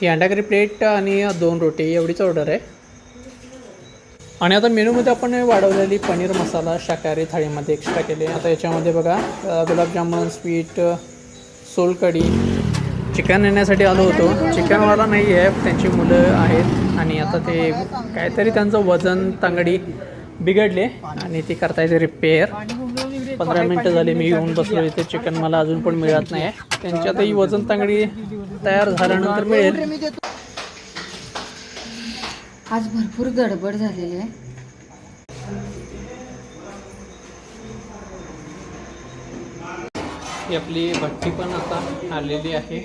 ही curry plate आणि दोन रोटी एवढीच ऑर्डर आहे. आणि आता मेनूमध्ये आपण वाढवलेली पनीर मसाला शाकाहारी थाळीमध्ये एक्स्ट्रा केले. आता याच्यामध्ये बघा गुलाबजामुन स्वीट सोलकढी. चिकन येण्यासाठी आलो होतो. चिकनवाला नाही आहे त्यांची मुलं आहेत. आणि आता ते काहीतरी त्यांचं वजन तांगडी बिघडले आणि ती करतायचे रिपेअर पंधरा मिनटं झाली मी येऊन बसलो इथे चिकन मला अजून पण मिळत नाही. आहे त्यांची आता ही वजन तांगडी तयार झाल्यानंतर मिळेल. आज भरपूर गडबड झालेली आहे. ही आपली भट्टी पण आता आलेली आहे.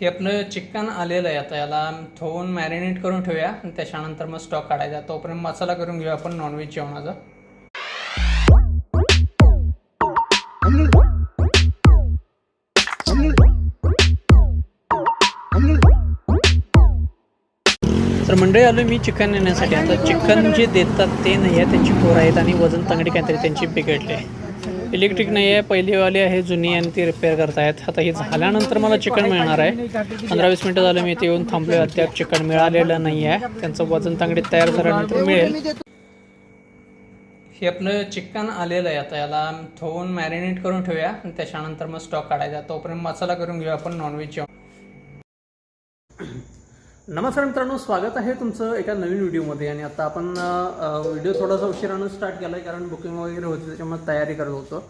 हे आपलं चिकन आलेलं आहे आता याला धुवून मॅरिनेट करून ठेवूया त्याच्यानंतर मग स्टॉक काढायचा. तोपर्यंत मसाला करून घेऊया आपण नॉनव्हेज जेवणाचा. तर मंडळी आलो मी चिकन नेण्यासाठी. आता चिकन जे देतात ते नाही आहे त्यांची पोरं आहेत आणि वजन तांगडी काहीतरी त्यांची बिघडली आहे. इलेक्ट्रिक नाही आहे पहिलीवाली आहे जुनी आणि ती रिपेअर करतायत. आता हे झाल्यानंतर मला चिकन मिळणार आहे. पंधरा वीस मिनटं झालं मी इथे येऊन थांबलो अद्याप चिकन मिळालेलं नाही आहे. त्यांचं वजन तांगडी तयार झाल्यानंतर मिळेल. हे आपलं चिकन आलेलं आहे. आता याला थोवून मॅरिनेट करून ठेवूया आणि त्याच्यानंतर मग स्टॉक काढायचा. तोपर्यंत मसाला करून घेऊया आपण नॉनव्हेज जेवण नमस्कार मित्रांनो स्वागत आहे तुमचं एका नवीन व्हिडिओमध्ये आणि आता आपण व्हिडिओ थोडासा उशिरानं स्टार्ट केला आहे कारण बुकिंग वगैरे होती त्याच्यामुळे तयारी करत होतो.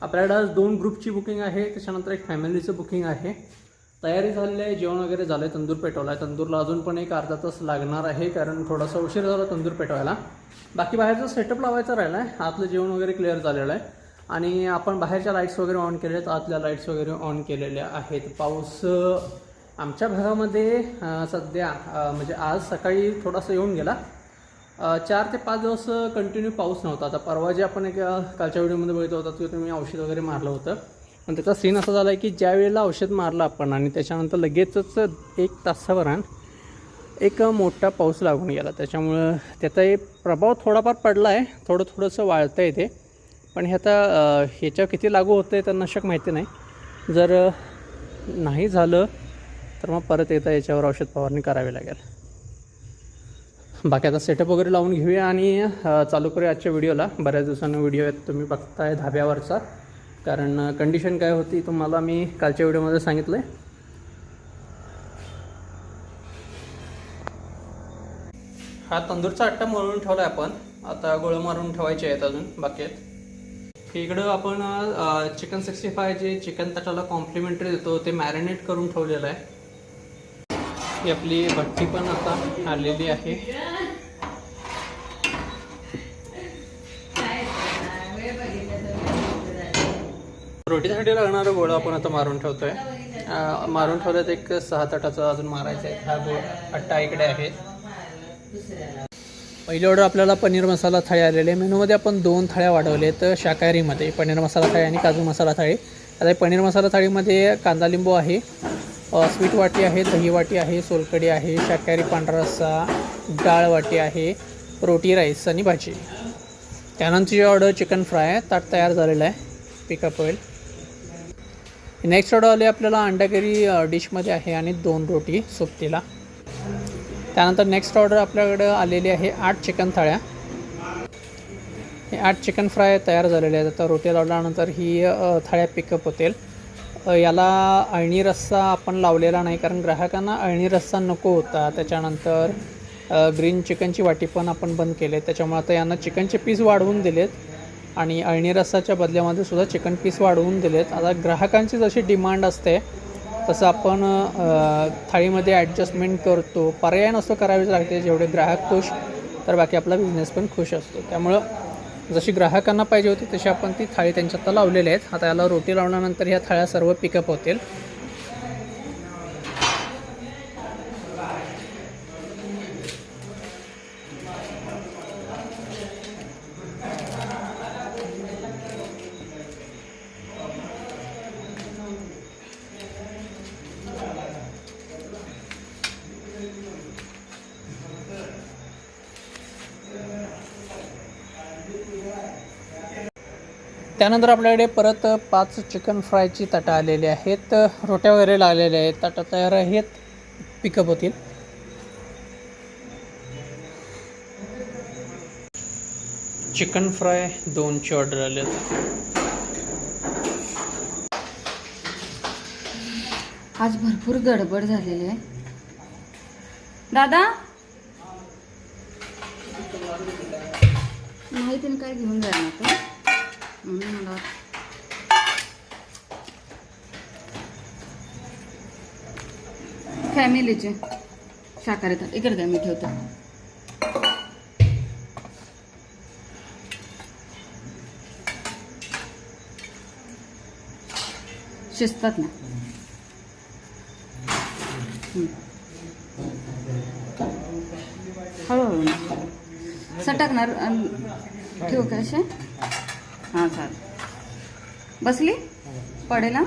आपल्याकडे आज दोन ग्रुपची बुकिंग आहे त्याच्यानंतर एक फॅमिलीचं बुकिंग आहे. तयारी झालेली आहे जेवण वगैरे झालं आहे तंदूर पेटवला आहे तंदूरला अजून पण एक अर्धा तास लागणार आहे कारण थोडासा उशीर झाला तंदूर पेटवायला. बाकी बाहेरचा सेटअप लावायचा राहिला आहे आतलं जेवण वगैरे क्लिअर झालेलं आहे. आणि आपण बाहेरच्या लाईट्स वगैरे ऑन केलेल्या आहेत. आतल्या लाईट्स वगैरे ऑन केलेल्या आहेत. पाऊस आमच्या भागामध्ये सध्या म्हणजे आज सकाळी थोडासा येऊन गेला. चार ते पाच दिवस कंटिन्यू पाऊस नव्हता. आता परवा जे आपण एक कालच्या व्हिडिओमध्ये बघितलं होतं की तुम्ही औषध वगैरे मारलं होतं. पण त्याचा सीन असा झाला आहे की ज्या वेळेला औषध मारलं आपण आणि त्याच्यानंतर लगेचच एक तासाभरान एक मोठा पाऊस लागून गेला. त्याच्यामुळं त्याचा एक प्रभाव थोडाफार पडला आहे थोडं थोडंसं वाळतं आहे ते. पण हे आता ह्याच्यावर किती लागू होतं आहे तर नशक माहिती नाही. जर नाही झालं तर मग परत येता याच्यावर औषध फवारणी करावी लागेल. बाकी आता सेटअप वगैरे लावून घेऊया आणि चालू करूया आजच्या व्हिडिओला बऱ्याच दिवसांनी व्हिडिओ आहेत तुम्ही बघताय धाब्यावरचा. कारण कंडिशन काय होती तुम्हाला मी कालच्या व्हिडिओमध्ये सांगितलं आहे हा तंदूरचा अट्टा मळून ठेवला आहे आपण. आता गोळं मारून ठेवायचे आहेत अजून बाकी आहेत इकडं आपण चिकन सिक्स्टी फाय जे चिकन ताटाला कॉम्प्लिमेंटरी देतो ते मॅरिनेट करून ठेवलेलं आहे. ही आपली भट्टी पण आता आलेली आहे. रोटीसाठी लागणारं गोळा आपण आता मारून ठेवतोय. आहे मारून ठेवल्यात एक सहा ताटाचा अजून मारायचं आहे. हा गोळ अट्टा इकडे आहे. पहिली ऑर्डर आपल्याला पनीर मसाला थाळी आलेली आहे. मेनूमध्ये आपण दोन थाळ्या वाढवल्या आहेत शाकाहारीमध्ये. पनीर मसाला थाळी आणि काजू मसाला थाळी. आता हे पनीर मसाला थाळीमध्ये कांदा लिंबू आहे स्वीट वाटी आहे दही वाटी आहे सोलकडी आहे शाकाहारी पांढरा रस्सा डाळ वाटी आहे रोटी राईस आणि भाजी. त्यानंतरची ऑर्डर चिकन फ्राय ताट तयार झालेलं आहे. पिकअप होईल. नेक्स्ट ऑर्डर आली आपल्याला अंडाकरी डिशमध्ये आहे आणि दोन रोटी सोबतीला. त्यानंतर नेक्स्ट ऑर्डर आपल्याकडं आलेली आहे आठ चिकन थाळ्या. हे आठ चिकन फ्राय तयार झालेले आहेत. आता रोटी लावल्यानंतर ही थाळ्या पिकअप होतील. याला अळणी रस्सा आपण लावलेला नाही कारण ग्राहकांना अळणी रस्सा नको होता. त्याच्यानंतर ग्रीन चिकनची वाटी पण आपण बंद केले त्याच्यामुळे आता यांना चिकनचे पीस वाढवून दिलेत. आणि अळणी रस्साच्या बदल्यामध्ये सुद्धा चिकन पीस वाढवून दिलेत. आता ग्राहकांची जशी डिमांड असते तसं आपण थाळीमध्ये ॲडजस्टमेंट करतो पर्याय नसतो करावीच लागते जेवढे ग्राहक खुश तर बाकी आपला बिझनेस पण खुश असतो. त्यामुळं जशी ग्राहकांना पाहिजे होती तशी आपण ती थाळी त्यांच्या आता लावलेली आहेत. आता याला रोटी लावल्यानंतर ह्या थाळ्या सर्व पिकअप होतील. त्यानंतर आपल्याकडे परत पाच चिकन फ्रायची ताटं आलेली आहेत. रोट्या वगैरे लागलेल्या आहेत. ताटं तयार आहेत. पिकअप होतील. चिकन फ्राय दोनची ऑर्डर आले आज भरपूर गडबड झालेली आहे. दादा? नाही त्याने काय घेऊन जाणार तो? म्हणून मला. फॅमिलीचे शाकाहारी येतात इकडे काय मी ठेवतो. शिजतात ना. हळूहळू सटकणार ठेवू का असे? हां चालेल. बसली? पडेल हा?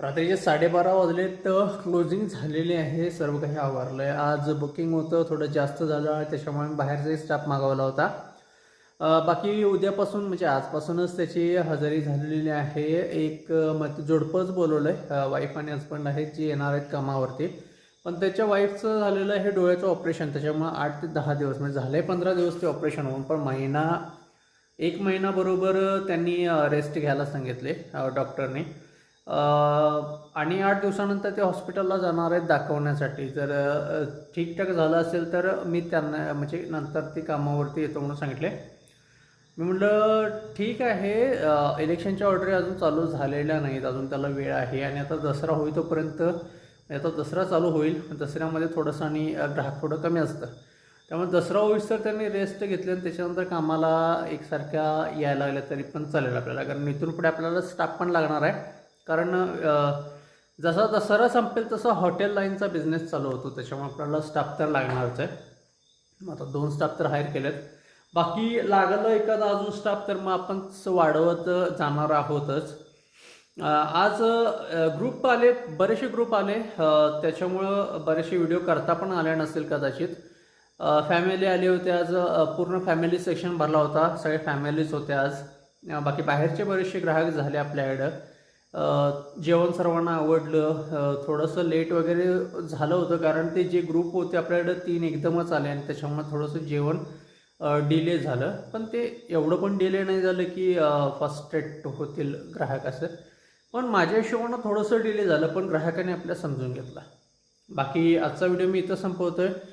रात्रीचे साडेबारा वाजले तर क्लोजिंग झालेले आहे. सर्व काही आवरलं आहे आज बुकिंग होतं थोडं जास्त झालं त्याच्यामुळे बाहेरचाही स्टाफ मागवला होता. बाकी उद्यापासून म्हणजे आजपासूनच त्याची हजेरी झालेली आहे. एक मग जोडपंच बोलवलं आहे वाईफ आणि हस्बंड आहेत जे येणार आहेत कामावरती. पण त्याच्या वाईफचं झालेलं आहे डोळ्याचं ऑपरेशन त्याच्यामुळं आठ ते दहा दिवस म्हणजे झाले पंधरा दिवस ते ऑपरेशन होऊन पण महिना एक महिना बरोबर त्यांनी रेस्ट घ्यायला सांगितले डॉक्टरने आणि आठ दिवसानंतर ते हॉस्पिटलला जाणार आहेत दाखवण्यासाठी. जर ठीकठाक झालं असेल तर मी त्यांना म्हणजे नंतर ते कामावरती येतो म्हणून सांगितले. मी म्हटलं ठीक आहे इलेक्शनच्या ऑर्डरी अजून चालू झालेल्या नाहीत. अजून त्याला वेळ आहे आणि आता दसरा होई तोपर्यंत आता दसरा चालू होईल. दसऱ्यामध्ये थोडंसं आणि ग्राहक थोडं कमी असतं. त्यामुळे दसरा होईस तर त्यांनी रेस्ट घेतली आणि त्याच्यानंतर कामाला एकसारख्या यायला लागल्या तरी पण चालेल आपल्याला. कारण इथून पुढे आपल्याला स्टाफ पण लागणार आहे. कारण जसा दसरा संपेल तसा हॉटेल लाईनचा बिझनेस चालू होतो. त्याच्यामुळे आपल्याला स्टाफ तर लागणारच आहे. मग आता दोन स्टाफ तर हायर केलेत. बाकी लागलं एखादा अजून स्टाफ तर मग आपण वाढवत जाणार आहोतच. आज ग्रुप आले बरेचसे ग्रुप आले. त्याच्यामुळं बरेचसे व्हिडिओ करता पण आले नसेल कदाचित. फॅमिली आली होते आज पूर्ण फॅमिली सेक्शन भरला होता. सगळे फॅमिलीज होते आज. बाकी बाहेरचे बरेचसे ग्राहक झाले आपल्याकडं जेवण सर्वांना आवडलं. थोडंसं लेट वगैरे झालं होतं कारण ते जे ग्रुप होते आपल्याकडं तीन एकदमच आले आणि त्याच्यामुळे थोडंसं जेवण डिले झालं. पण ते एवढं पण डिले नाही झालं की फर्स्टेट होतील ग्राहक असं. पण माझ्या हिशोबानं थोडंसं डिले झालं पण ग्राहकाने आपल्या समजून घेतला. बाकी आजचा व्हिडिओ मी इथं संपवतो आहे